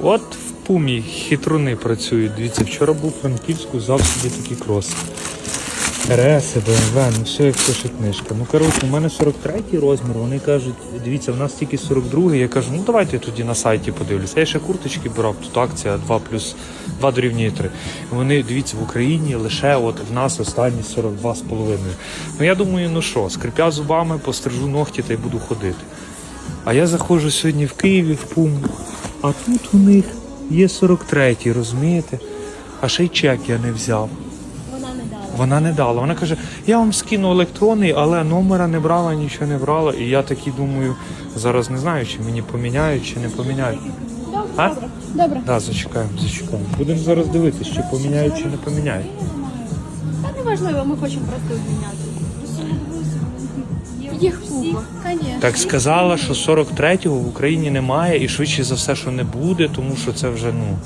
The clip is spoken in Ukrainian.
От в пумі хитруни працюють. Дивіться, вчора був у Франківську, взяв собі такі кроси. РС, БМВ, ну все як пише книжка. Ну коротше, у мене 43-й розмір. Вони кажуть, дивіться, в нас тільки 42-й. Я кажу, ну давайте я тоді на сайті подивлюся. Я ще курточки брав, тут акція 2 плюс 2 дорівнює 3. Вони дивіться в Україні лише от в нас останні 42,5. Ну я думаю, ну що, скрипя зубами, пострижу ногті та й буду ходити. А я заходжу сьогодні в Києві в Пуму, а тут у них є 43, розумієте? А ще й чек я не взяв. Вона не дала. Вона не дала. Вона каже, я вам скину електронний, але номера не брала, нічого не брала. І я такий думаю, зараз не знаю, чи мені поміняють, чи не поміняють. А? Добре. Добре. Да, зачекаємо, зачекаємо. Будемо зараз дивитися, чи поміняють, чи не поміняють. Та неважливо, ми хочемо просто обміняти. Їх купа. Так сказала, що 43-го в Україні немає, і швидше за все, що не буде, тому що це вже ну